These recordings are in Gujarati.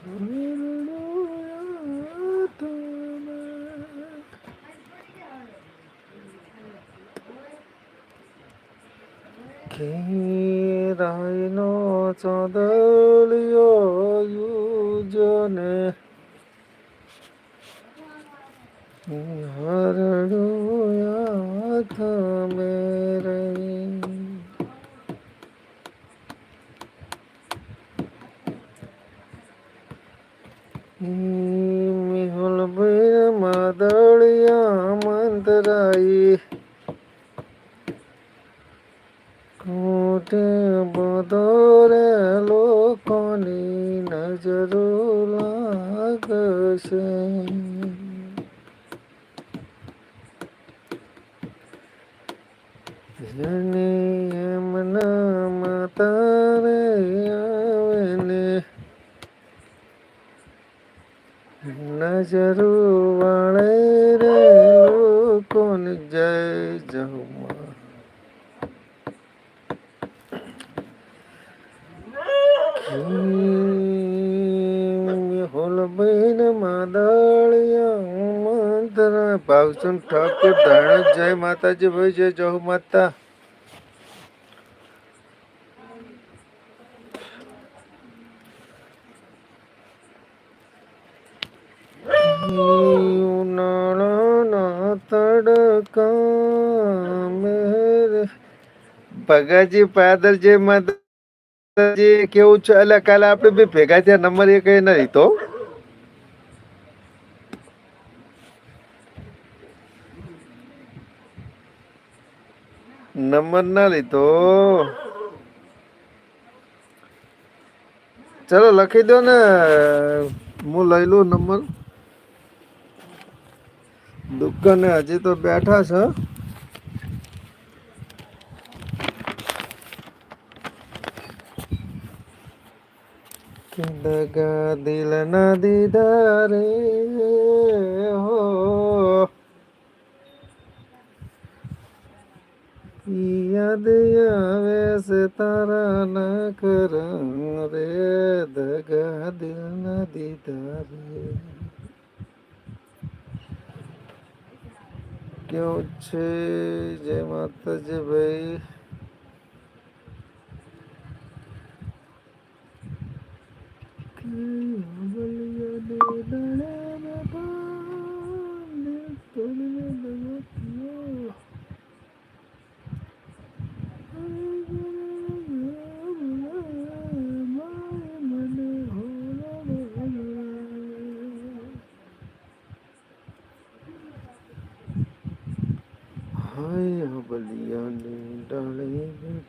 কে রাইনো চদর મંતરાઈ કોટે બદોરે લોકોની નજરો લાગશે. જેની એમના માતા રે આવે ને નજરો વાળે રે લોકોને જય જહુમા હોલ બહેન માદળિયા મંત્ર ભાવચુન ઠાકોર ધાણ જય માતાજી ભાઈ જય જહુ માતા ભગાજી પાદરજી માતાજી કેવું છે? એટલે કાલે આપણે બે ભેગા થયા, નંબર એક નહીં તો. નંબર ના લીધો. ચલો, લખી દો ને. હું લઈ લઉં નંબર. દુકાને હજી તો બેઠા છે. દગા દિલ ના રે હો યાદ આવે છે તારા ના કર રે દગા દિલ ના રે કેવું છે જય માતાજી ભાઈ હાય બલિયાની ડાળે બેઠો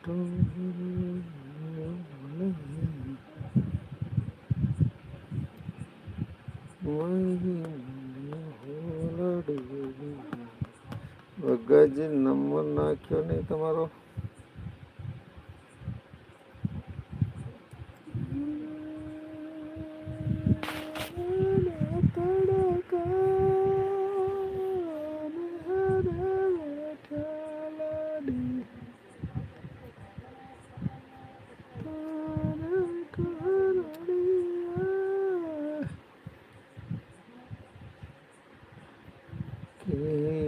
Mm-hmm.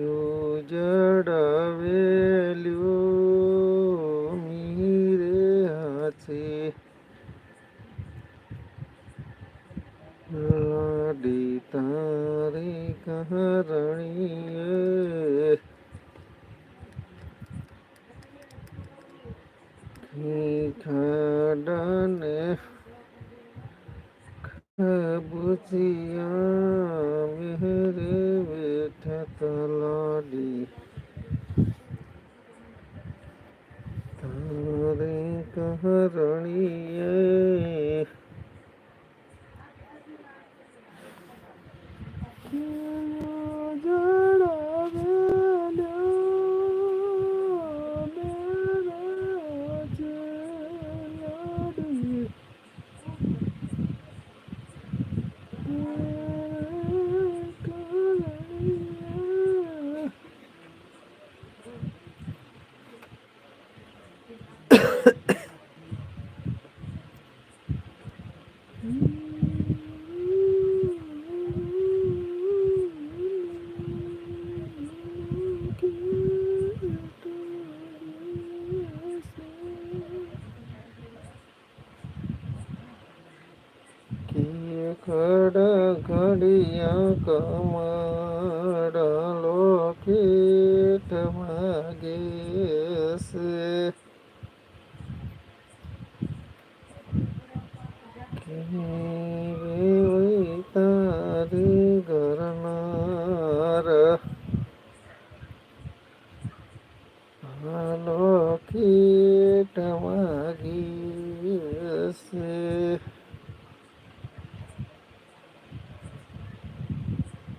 Cỡ.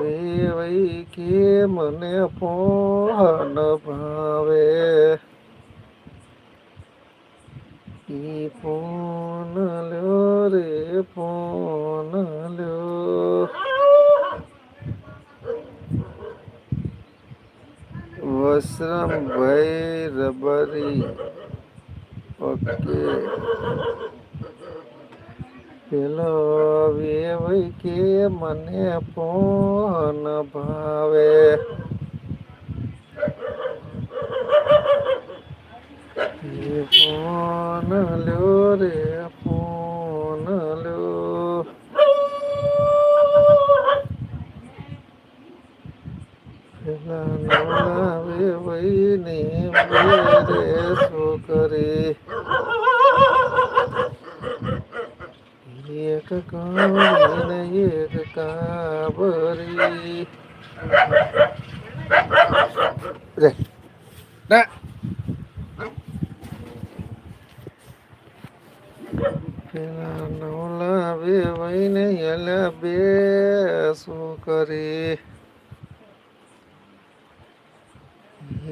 વેવાઈ કે મને પોહન ભાવે ઈ પોન લ્યો રે પોન લ્યો વસરામભાઈ રબરી ઓકે પેલો વેવાઈ કે મને પોન ભાવે? પોન લ્યો રે પોન લ્યો. પેલા નવલા વેવાઈ ને મેરે છોકરી એક કાન એક કાબરી રે. ના પેલા એલા બે શું કરી?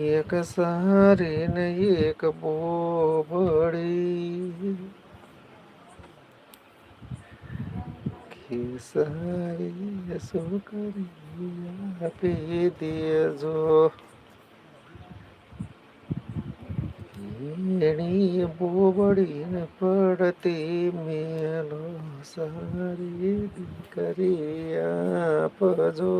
એક સારી ને એક બોબડી સારી શું કરી આપી દેજો એણી બોબડીને પડતી મેલો સારી દીકરી આપજો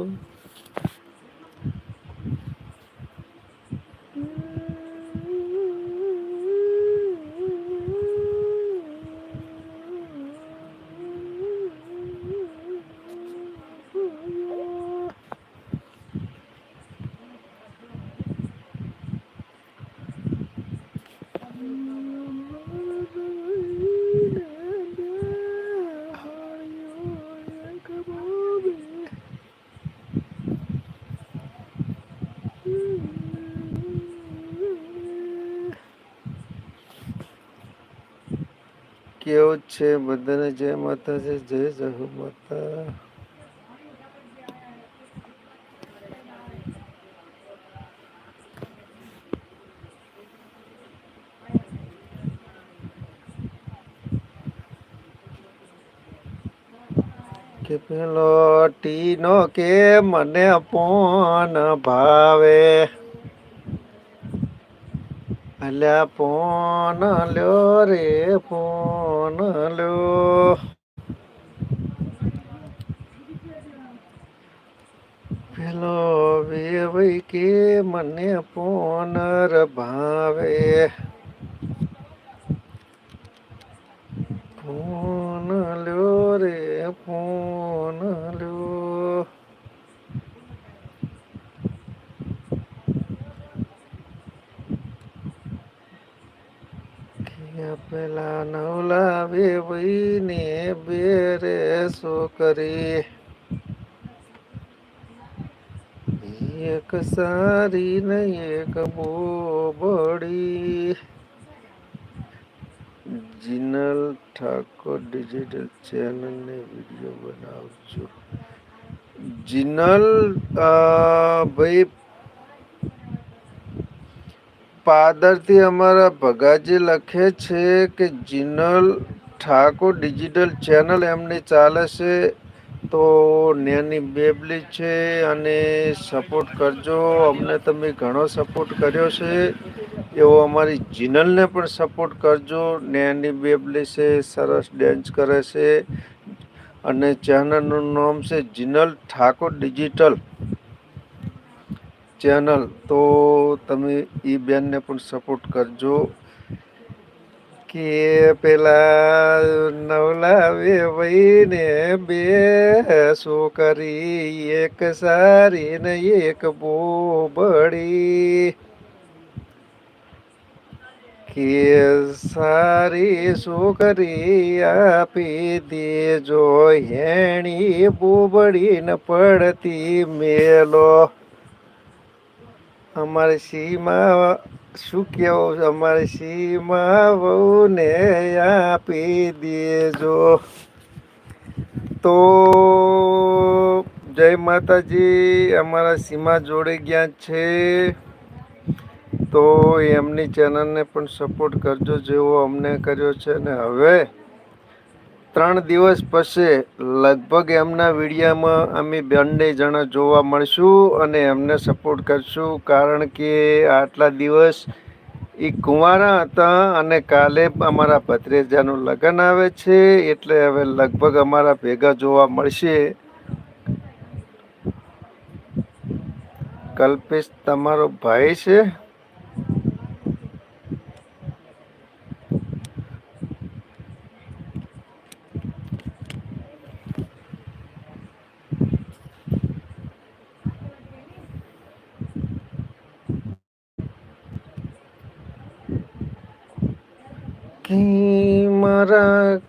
કેવું છે બધાને? જય માતાજી, જય જહુ માતા. કે પેલો ટીનો કે મને પોન ભાવે. અલ્યા પોન લ્યો રે પોન લ્યો. પેલો વેવાઈ કે મને પોનર ભાવે ફોન લ્યો રે, ફોન લ્યો કે પેલા નવલા વેવાઈ ને બેરે છોકરી એક સારી ને એક બોબડી જિનલ ઠાકોર ડિજિટલ ચેનલને વીડિયો બનાવજો. જીનલ ભાઈ, પાદરથી અમારા ભગાજી લખે છે કે જીનલ ઠાકોર ડિજિટલ ચેનલ એમની ચાલે છે, તો નેની બેબલી છે અને સપોર્ટ કરજો. અમને તમે ઘણો સપોર્ટ કર્યો છે. એવો અમારી જીનલને પણ સપોર્ટ કરજો. નેની બેબલી છે, સરસ ડેન્સ કરે છે. અને ચેનલનું નામ છે જીનલ ઠાકોર ડિજિટલ ચેનલ તો તમે એ બેનને પણ સપોર્ટ કરજો. કે પેલા નવલાવે વહીને બે છોકરી, એક સારી ને એક બોબડી. કે સારી છોકરી આપી દેજો હેણી બોબડી ન પડતી મેલો. અમારી સીમા શું કેવો અમારી સીમા વહુને આપી દેજો? તો જય માતાજી, અમારા સીમા જોડે ગયા છે. તો એમની ચેનલને પણ સપોર્ટ કરજો જેવો અમને કર્યો છે. ને હવે ત્રણ દિવસ પછી લગભગ એમના વિડીયામાં અમે બંને જણા જોવા મળશું અને એમને સપોર્ટ કરશું. કારણ કે આટલા દિવસ એ કુંવારા હતા અને કાલે અમારા ભત્રેજાનું લગ્ન આવે છે, એટલે હવે લગભગ અમારા ભેગા જોવા મળશે. કલ્પેશ, તમારો ભાઈ છે? કે મારા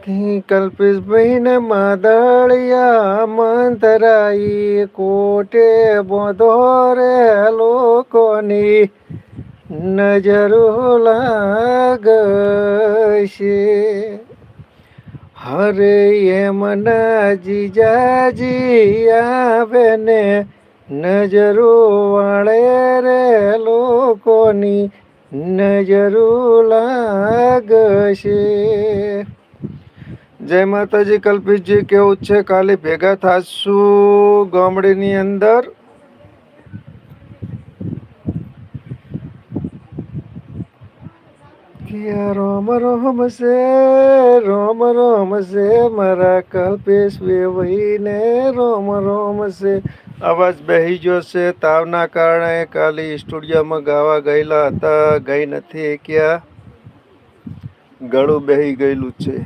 કે કલ્પેશભાઈ માદળિયા મંતરાઈ કોટે બોધો રે લોકોની નજરો લાગશે હરે એમના જીજાજી આવે ને નજરો વાળે રે લોકોની લાગશે. જય માતાજી કલ્પિતજી કેવું છે? કાલે ભેગા થાશું ગામડીની અંદર. રોમ રોમ છે, રોમ રોમ છે, મારા કલ્પેશ વેવઈને રોમ રોમ છે. અવાજ બેહી ગયો છે તાવના કારણે કાલે સ્ટુડિયોમાં ગાવા ગયેલા હતા. ગઈ નથી ક્યાં ગળું બેહી ગયેલું છે.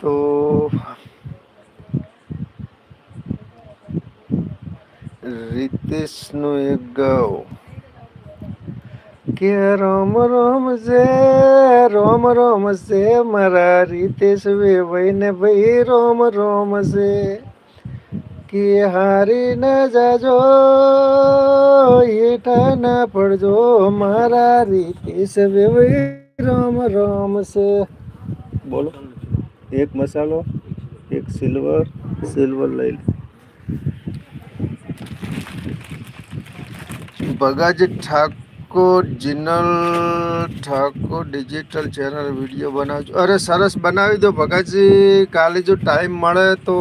તો રીતેશનું એક ગાવ. કે રોમ રોમ છે રોમ રોમ છે મારા રીતેશ વેવાઈને ભાઈ રોમ રોમ છે કે હારી ન જાજો હેઠા ના પડજો મારા રીતેશ વેવાઈ રોમ રોમ છે બોલો એક મસાલો એક સિલ્વર સિલ્વર લઈ લે Bhagaji Thakor, Jinal Thakor digital channel video બનાવજો. અરે, સરસ બનાવી દો ભગાજી. કાલે જો ટાઈમ મળે તો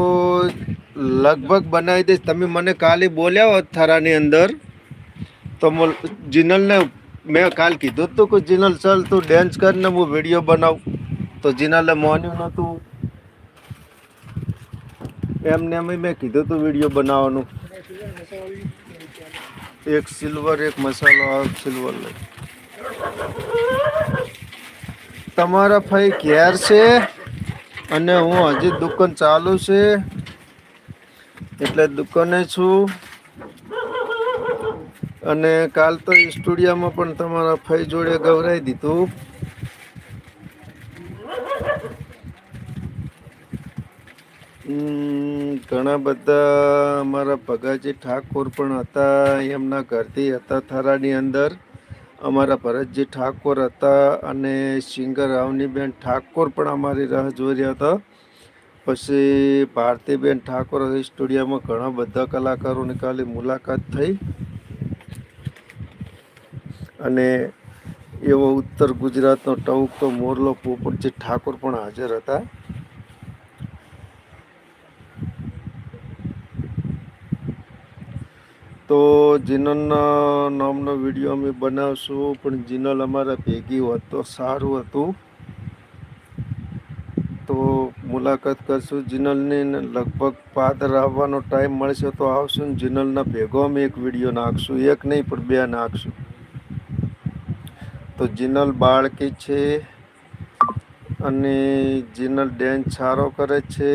લગભગ બનાવી દઈશ. તમે મને કાલે બોલ્યા હોત થરાની અંદર, તો જિનલને મેં કાલ કીધું હતું કે, જિનલ ચાલ તું ડેન્સ કરીને હું વીડિયો બનાવું. તો જિનલે મોન્યું નહોતું. એમને એમ મેં કીધું હતું વીડિયો બનાવવાનું. એક સિલ્વર એક મસાલો સિલ્વર લઈ. તમારા ભાઈ ઘેર છે અને હું હજી દુકાન ચાલુ છે. એટલે દુકાને છું. અને કાલ તો સ્ટુડિયોમાં પણ તમારા ભાઈ જોડે ગવરાઈ દીધું. ઘણા બધા અમારા ભગાજી ઠાકોર પણ હતા, એમના ઘરથી હતા થરાની અંદર. અમારા ભરતજી ઠાકોર હતા અને સિંગર અવનીબેન ઠાકોર પણ અમારી રાહ જોઈ હતા. પછી ભારતીબેન ઠાકોર સ્ટુડિયોમાં ઘણા બધા કલાકારોની કાલે મુલાકાત થઈ. અને એવો ઉત્તર ગુજરાતનો ટવુકતો મોરલો પોપટજી ઠાકોર પણ હાજર હતા. તો જીનલના નામનો વીડિયો અમે બનાવશું, પણ જીનલ અમારા ભેગી હોત તો સારું હતું. તો મુલાકાત કરશું. જિનલની લગભગ પાદર આવવાનો ટાઈમ મળશે તો આવશું ને જીનલના ભેગો અમે એક વીડિયો નાખશું. એક નહીં, પણ બે નાખશું. તો જીનલ બાળકી છે અને જીનલ ડેન્સ સારો કરે છે.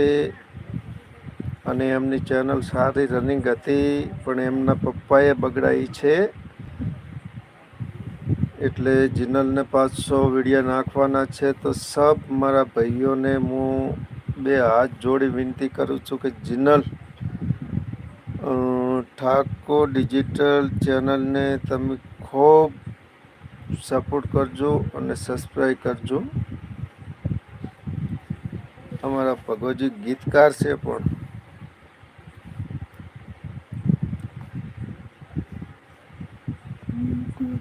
અને એમની ચેનલ સારી રનિંગ હતી, પણ એમના પપ્પાએ બગડાઈ છે. એટલે જિનલને પાંચસો વિડીયા નાખવાના છે, તો સબ મારા ભાઈઓને હું બે હાથ જોડી વિનંતી કરું છું કે જિનલ ઠાકો ડિજિટલ ચેનલને તમે ખૂબ સપોર્ટ કરજો અને સબસ્ક્રાઈબ કરજો. અમારા ભગવજી ગીતકાર છે પણ.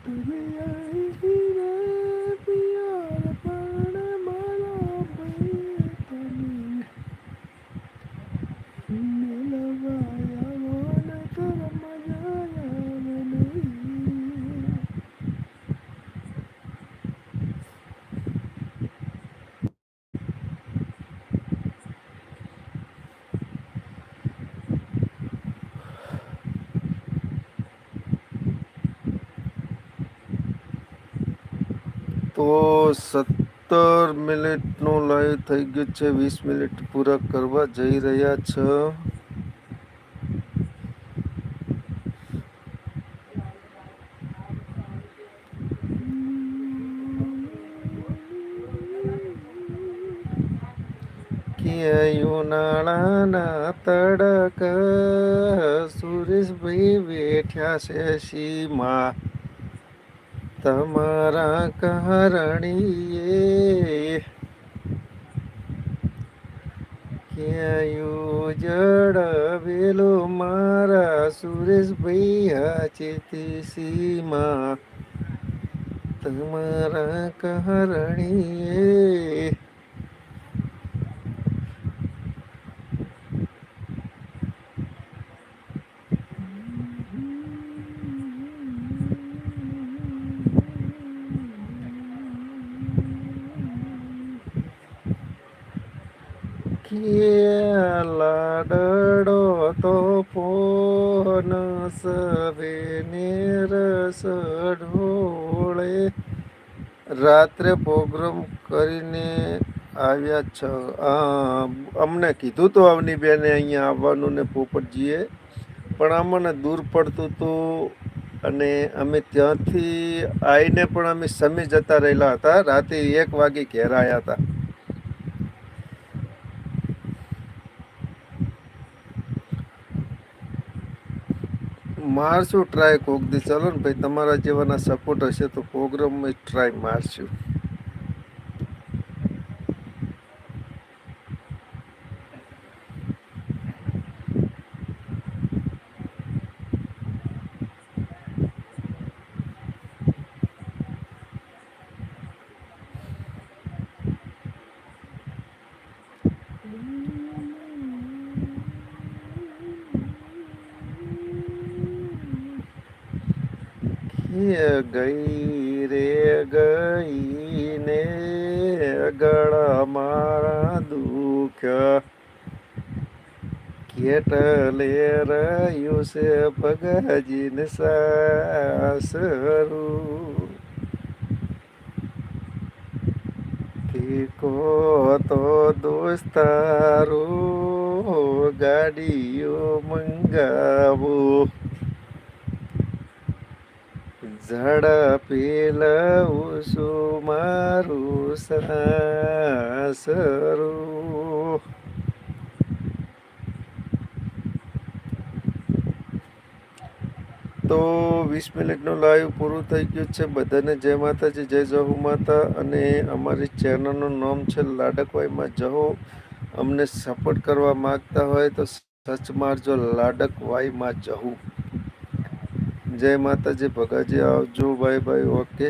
તો સત્તર મિનિટનું લાઈવ થઈ ગયું છે વીસ મિનિટ પૂરા કરવા જઈ રહ્યા છે ઉનાળાના તડક સુરેશભાઈ બેઠ્યા છે સીમા તમારા કારણીએ ક્યાંયું જડવેલો મારા સુરેશભાઈ હાચેતી સીમા તમારા કારણીએ લાડડો તો પોન રસ ઢોળે. રાત્રે પ્રોગ્રામ કરીને આવ્યા છ. અમને કીધું તો અવની બેને અહીંયા આવવાનું ને પોપટજીએ, પણ અમને દૂર પડતું હતું અને અમે ત્યાંથી આવીને પણ અમે સમી જતા રહેલા હતા. રાતે એક વાગે ઘેર આવ્યા હતા. મારશું ટ્રાય કોક દી. ચાલો ને ભાઈ, તમારા જેવાના સપોર્ટ હશે તો પ્રોગ્રામમાં ટ્રાય મારશું. ગઈ રે ગઈ ને ગળા મારા દુઃખ કેટલે રહ્યું છે ભગજીને સાસરું? કો તો દોસ્તારું ગાડીઓ મંગાવું. ઝડપી લઉં છું મારું સાસરું. તો વીસ મિનિટનું લાઈવ પૂરું થઈ ગયું છે. બધાને જય માતાજી, જય જહુ માતા. અને અમારી ચેનલનું નામ છે લાડકવાઈમાં જહો. અમને સપોર્ટ કરવા માગતા હોય તો સચ મારજો લાડકવાઈમાં જહુ. જય માતાજી ભગાજી આવજો બાય બાય ઓકે.